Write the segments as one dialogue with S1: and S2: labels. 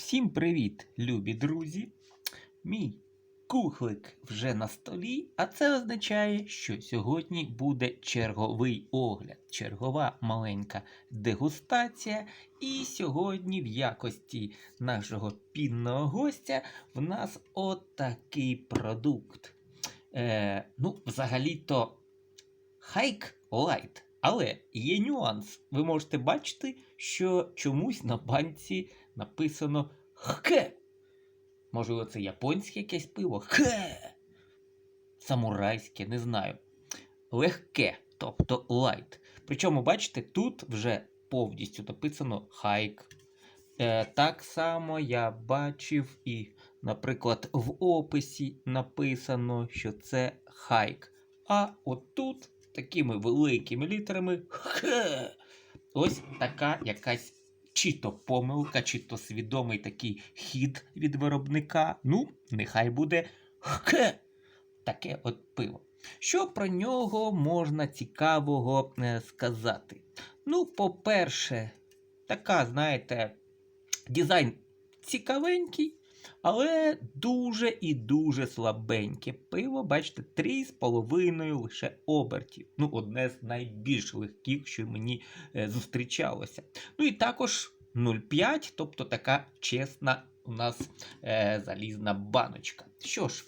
S1: Всім привіт, любі друзі! Мій кухлик вже на столі, а це означає, що сьогодні буде черговий огляд, чергова маленька дегустація. І сьогодні, в якості нашого пінного гостя, в нас отакий продукт. Е, ну, взагалі-то хайк лайт. Але є нюанс. Ви можете бачити, що чомусь на банці написано хке. Можливо, це японське якесь пиво. Хе. Самурайське, не знаю. Легке, тобто лайт. Причому, бачите, тут вже повністю написано хайк. Е, так само я бачив і, наприклад, в описі написано, що це хайк. А отут такими великими літерами хе. Ось така якась чи то помилка, чи то свідомий такий хід від виробника. Ну, нехай буде хке. Таке от пиво. Що про нього можна цікавого е, сказати? Ну, по-перше, така, знаєте, дизайн цікавенький, але дуже і дуже слабеньке пиво, бачите, 3,5 лише обертів. Ну, одне з найбільш легких, що мені е, зустрічалося. Ну і також 0,5, тобто така чесна у нас е, залізна баночка. Що ж,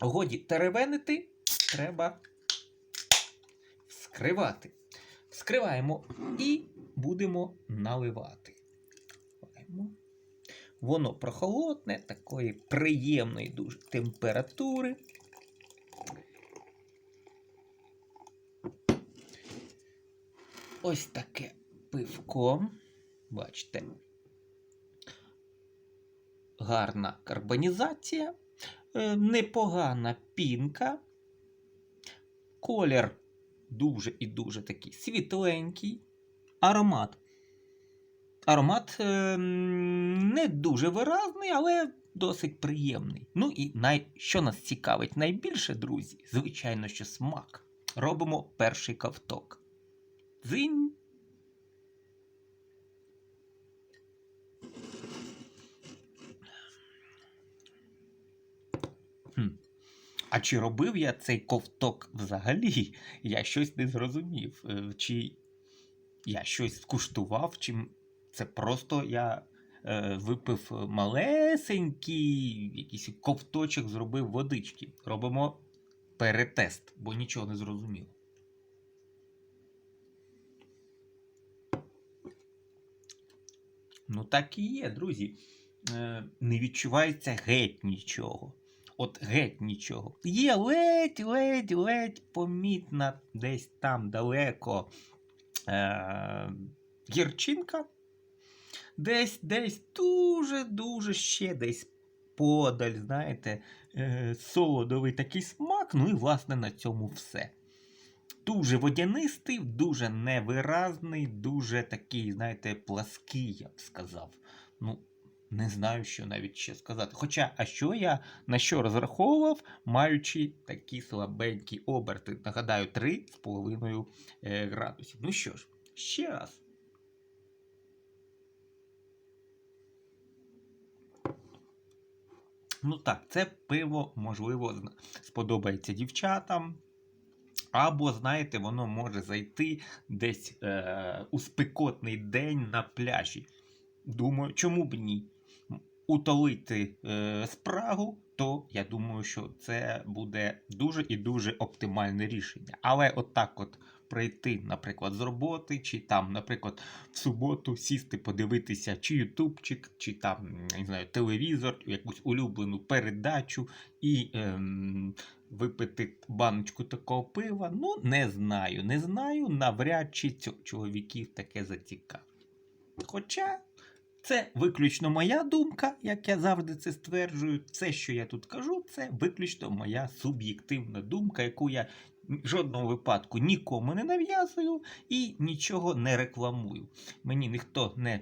S1: годі теревенити, треба вскривати. Вскриваємо і будемо наливати. Воно прохолодне, такої приємної дуже температури. Ось таке пивко. Бачите. Гарна карбонізація, е, непогана пінка. Колір дуже і дуже такий світленький. Аромат. Аромат е, не дуже виразний, але досить приємний. Ну і най... що нас цікавить найбільше, друзі, звичайно, що смак. Робимо перший ковток. Дзинь. А чи робив я цей ковток взагалі? Я щось не зрозумів. Е, Чи я щось скуштував, чи м- це просто я е, випив малесенький якийсь ковточок, зробив водички. Робимо перетест, бо нічого не зрозуміло. Ну, так і є, друзі. Е, не відчувається геть нічого. От геть нічого. Є ледь, ледь, ледь помітна десь там далеко е, гірчинка. Десь, десь дуже-дуже ще десь подаль, знаєте, е, солодовий такий смак. Ну і власне на цьому все. Дуже водянистий, дуже невиразний, дуже такий, знаєте, плаский, я б сказав. Ну, не знаю, що навіть ще сказати. Хоча, а що я на що розраховував, маючи такі слабенькі оберти? Нагадаю, 3,5 е, градусів. Ну що ж, ще раз. Ну так, це пиво, можливо, сподобається дівчатам. Або, знаєте, воно може зайти десь е, у спекотний день на пляжі. Думаю, чому б ні? Утолити е, спрагу, то я думаю, що це буде дуже і дуже оптимальне рішення. Але отак от прийти, наприклад, з роботи, чи там, наприклад, в суботу сісти, подивитися, чи ютубчик, чи там, не знаю, телевізор, якусь улюблену передачу і ем, випити баночку такого пива. Ну, не знаю, не знаю, навряд чи чоловіків таке зацікавить. Хоча. Це виключно моя думка, як я завжди це стверджую. Все, що я тут кажу, це виключно моя суб'єктивна думка, яку я в жодному випадку нікому не нав'язую і нічого не рекламую. Мені ніхто не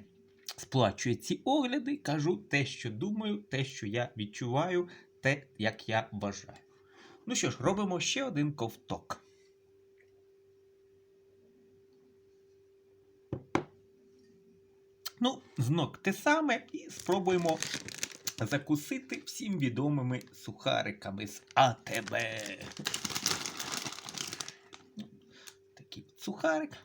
S1: сплачує ці огляди, кажу те, що думаю, те, що я відчуваю, те, як я вважаю. Ну що ж, робимо ще один ковток. Ну, знов те саме, і спробуємо закусити всім відомими сухариками з АТБ. Такий от сухарик.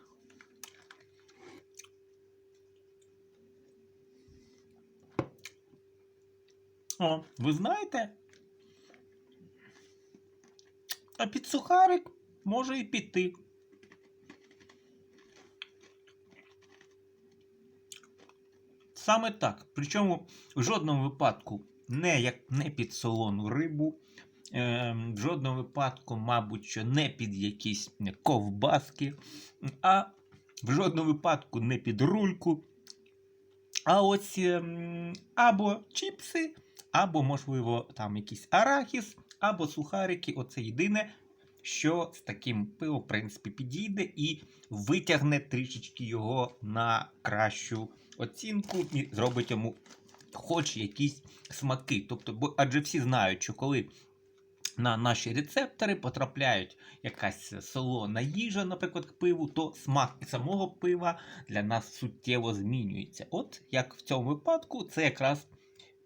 S1: О, ви знаєте? А під сухарик може і піти. Саме так. Причому в жодному випадку не як не під солону рибу, в жодному випадку, мабуть, що не під якісь ковбаски, а в жодному випадку не під рульку. А ось ем, або чіпси, або, можливо, там якийсь арахіс, або сухарики. Оце єдине, що з таким пивом, в принципі, підійде і витягне трішечки його на кращу оцінку і зробить йому хоч якісь смаки. Тобто, бо адже всі знають, що коли на наші рецептори потрапляють якась солона їжа, наприклад, к пиву, то смак самого пива для нас суттєво змінюється. От як в цьому випадку, це якраз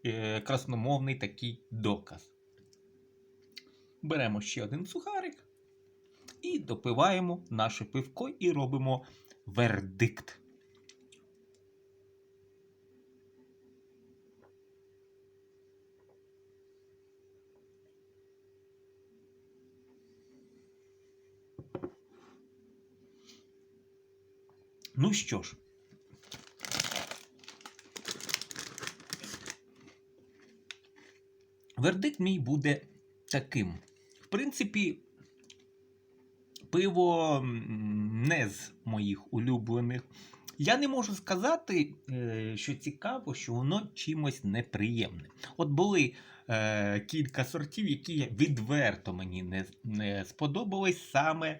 S1: е, красномовний такий доказ. Беремо ще один сухарик і допиваємо наше пивко і робимо вердикт. Ну що ж. Вердикт мій буде таким. В принципі, пиво не з моїх улюблених. Я не можу сказати, е, що цікаво, що воно чимось неприємне. От були е, кілька сортів, які відверто мені не, не сподобались саме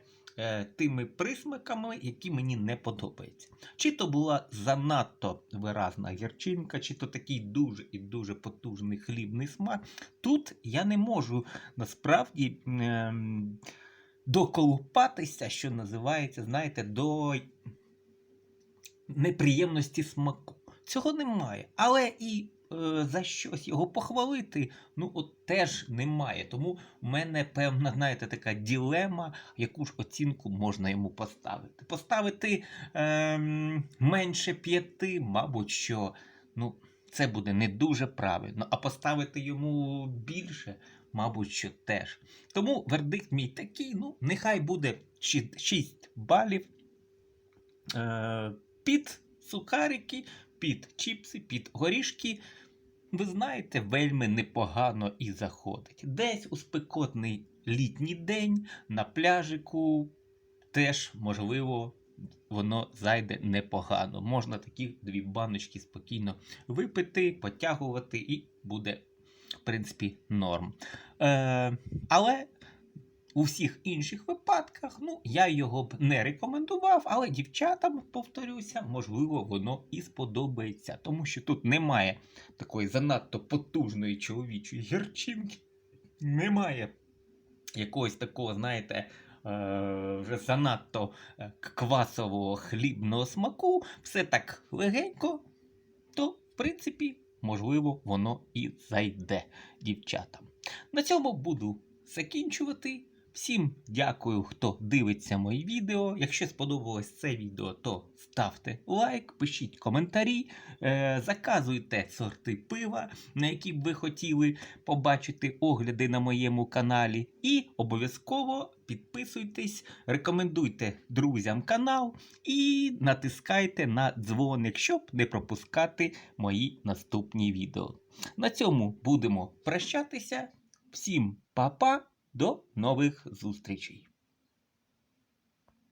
S1: тими присмаками, які мені не подобаються. Чи то була занадто виразна гірчинка, чи то такий дуже і дуже потужний хлібний смак. Тут я не можу насправді ем, доколупатися, що називається, знаєте, до неприємності смаку. Цього немає. Але і е, за щось його похвалити, ну от теж немає. Тому в мене певна, знаєте, така ділема, яку ж оцінку можна йому поставити. Поставити е, менше п'яти, мабуть, що ну, це буде не дуже правильно. А поставити йому більше, мабуть, що теж. Тому вердикт мій такий, ну, нехай буде 6 балів. Е, під сухарики, під чіпси, під горішки. Ви знаєте, вельми непогано і заходить. Десь у спекотний літній день на пляжику теж, можливо, воно зайде непогано. Можна такі дві баночки спокійно випити, потягувати, і буде, в принципі, норм. Е, але у всіх інших випадках, ну, я його б не рекомендував, але дівчатам, повторюся, можливо, воно і сподобається, тому що тут немає такої занадто потужної чоловічої гірчинки, немає якогось такого, знаєте, е, вже занадто е, квасового хлібного смаку, все так легенько, то, в принципі, можливо, воно і зайде дівчатам. На цьому буду закінчувати. Всім дякую, хто дивиться мої відео. Якщо сподобалось це відео, то ставте лайк, пишіть коментарі, е, заказуйте сорти пива, на які б ви хотіли побачити огляди на моєму каналі. І обов'язково підписуйтесь, рекомендуйте друзям канал і натискайте на дзвоник, щоб не пропускати мої наступні відео. На цьому будемо прощатися. Всім па-па! До нових зустрічей!